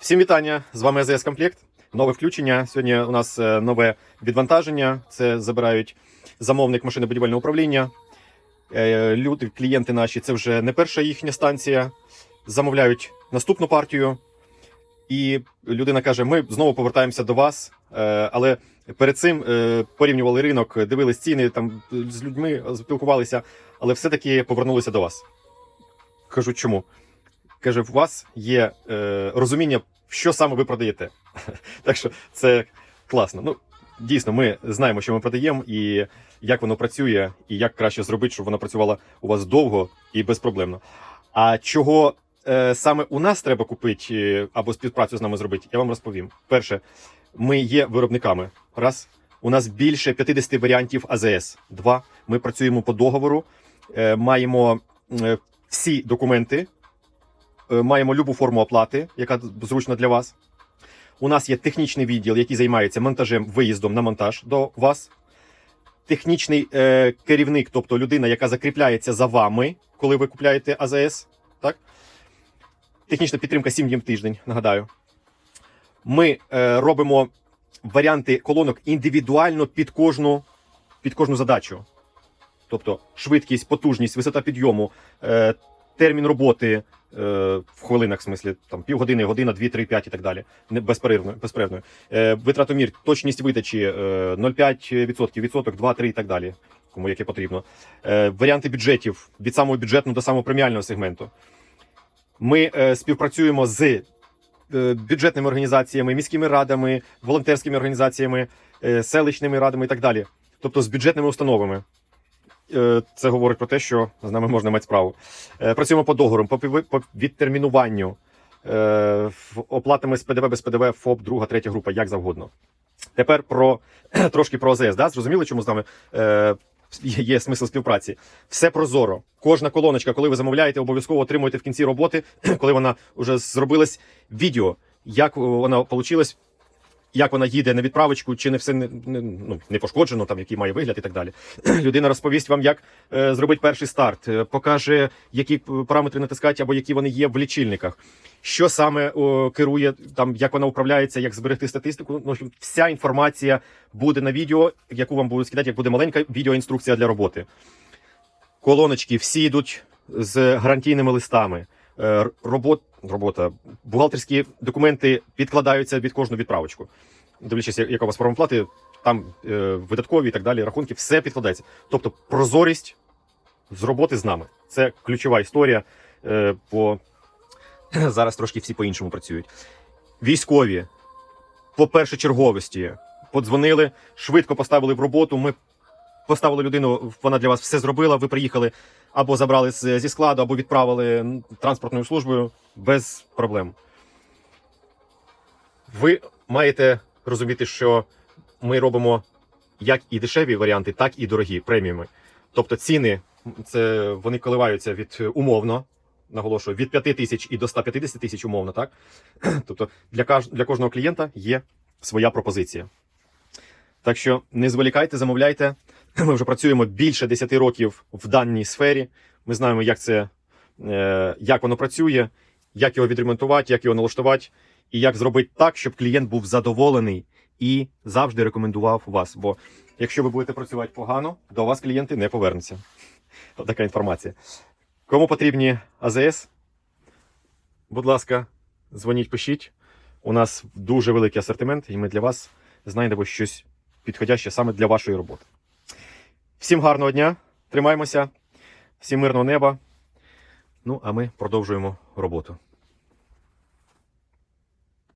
Всім вітання! З вами АЗС Комплект. Нове включення. Сьогодні у нас е, нове відвантаження. Це забирають замовник машинобудівельного управління. Е, Люди, клієнти наші, це вже не перша їхня станція. Замовляють наступну партію. І людина каже: ми знову повертаємося до вас. Е, Але перед цим порівнювали ринок, дивились ціни, там з людьми спілкувалися, але все-таки повернулися до вас. Кажу, чому? Каже, у вас є е, розуміння, що саме ви продаєте. так що це класно. Ну, дійсно, ми знаємо, що ми продаємо, і як воно працює, і як краще зробити, щоб воно працювало у вас довго і безпроблемно. А чого е, саме у нас треба купити або співпрацю з нами зробити, я вам розповім. Перше, ми є виробниками. Раз. У нас більше 50 варіантів АЗС. Два. Ми працюємо по договору, е, маємо е, всі документи, маємо любу форму оплати, яка зручна для вас. У нас є технічний відділ, який займається монтажем, виїздом на монтаж до вас. Технічний е, керівник, тобто людина, яка закріпляється за вами, коли ви купляєте АЗС. Так? Технічна підтримка 7 днів в тиждень, нагадаю. Ми е, робимо варіанти колонок індивідуально під кожну, під кожну задачу. Тобто швидкість, потужність, висота підйому, е, термін роботи е, в хвилинах, в смислі, там півгодини, година, 2, 3, 5 і так далі. Не безперервно, безперервно. Е, витратомір, точність видачі е, 0,5%, відсоток, 2, 3 і так далі. Кому яке потрібно. Е, варіанти бюджетів від самого бюджетного до самого преміального сегменту. Ми е, співпрацюємо з е, бюджетними організаціями, міськими радами, волонтерськими організаціями, е, селищними радами і так далі. Тобто з бюджетними установами. Е, Це говорить про те, що з нами можна мати справу. Е, Працюємо по договорам, по відтермінуванню, е, оплатами з ПДВ без ПДВ, ФОП, друга, третя група, як завгодно. Тепер про трошки про АЗС. Да? Зрозуміли, чому з нами е, є, смисл співпраці? Все прозоро. Кожна колоночка, коли ви замовляєте, обов'язково отримуєте в кінці роботи, коли вона вже зробилась, відео, як вона вийшла, як вона їде на відправочку, чи не все не, не, ну, не пошкоджено, там який має вигляд і так далі. Людина розповість вам, як е, зробити перший старт, е, покаже, які параметри натискати або які вони є в лічильниках. Що саме о, керує, там як вона управляється, як зберегти статистику. Ну, вся інформація буде на відео, яку вам будуть скидати, як буде маленька відеоінструкція для роботи. Колоночки всі йдуть з гарантійними листами. Е, Робот, робота, бухгалтерські документи підкладаються від кожну відправочку. Дивлячись, яка у вас форма плати, там е, видаткові і так далі, рахунки, все підкладається. Тобто прозорість з роботи з нами. Це ключова історія. Е, бо зараз трошки всі по-іншому працюють. Військові по першочерговості подзвонили, швидко поставили в роботу. Ми поставили людину, вона для вас все зробила. Ви приїхали або забрали зі складу, або відправили транспортною службою без проблем. Ви маєте розуміти, що ми робимо як і дешеві варіанти, так і дорогі преміуми. Тобто ціни це вони коливаються від умовно, наголошую, від 5 тисяч і до 150 тисяч умовно, так? Тобто для, каж- для кожного клієнта є своя пропозиція. Так що не зволікайте, замовляйте. Ми вже працюємо більше 10 років в даній сфері. Ми знаємо, як це е, як воно працює, як його відремонтувати, як його налаштувати, і як зробити так, щоб клієнт був задоволений і завжди рекомендував вас. Бо якщо ви будете працювати погано, до вас клієнти не повернуться. Така інформація. Кому потрібні АЗС, будь ласка, дзвоніть, пишіть. У нас дуже великий асортимент, і ми для вас знайдемо щось підходяще саме для вашої роботи. Всім гарного дня, тримаємося, всім мирного неба. Ну, а ми продовжуємо роботу.